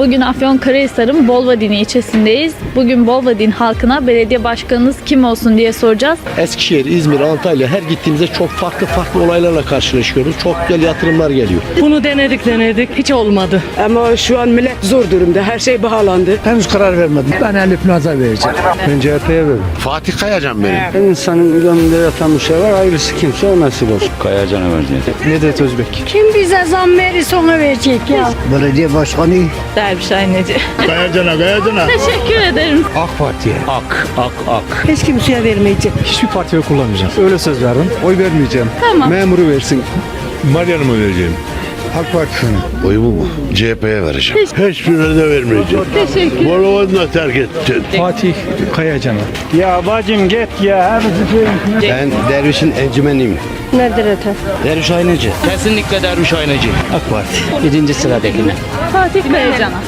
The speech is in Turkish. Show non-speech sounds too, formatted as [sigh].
Bugün Afyonkarahisar'ın Bolvadin ilçesindeyiz. Bugün Bolvadin halkına belediye başkanınız kim olsun diye soracağız. Eskişehir, İzmir, Antalya her gittiğimizde çok farklı farklı olaylarla karşılaşıyoruz. Çok güzel yatırımlar geliyor. Bunu denedik denedik hiç olmadı. Ama şu an millet zor durumda. Her şey pahalandı. Henüz karar vermedim. Ben Elif Naz'a vereceğim. Ben CHP'ye veririm. Fatih Kayacan benim. İnsanın gönlünde yatan bir şey var. Hayırlısı kimse o nasip olsun. Kayacan'a vereceğiz. Nedet Özbek. Kim bize zam verirse ona verecek ya. Belediye başkanı Derviş Aynacı. [laughs] Kayacan'a Kayacan'a. Teşekkür ederim. AK Parti'ye. Ak ak ak. Hiç kimseye vermeyecek. Hiçbir partiye kullanmayacağım. Öyle söz verdim. Oy vermeyeceğim. Tamam. Memuru versin. Marian'a mı vereceğim? AK Parti'nin. Oyumu mu? CHP'ye vereceğim. Hiçbirine de vermeyeceğim. Teşekkür Bolovan'ı da terk ettin. Fatih Kayacan'a. Ya bacım git ya. Ben Derviş'in encümeniyim. Nedir öte? Derviş Aynacı. Kesinlikle Derviş Aynacı. AK Parti. Birinci sıradakine. Fatih Kayacan'a.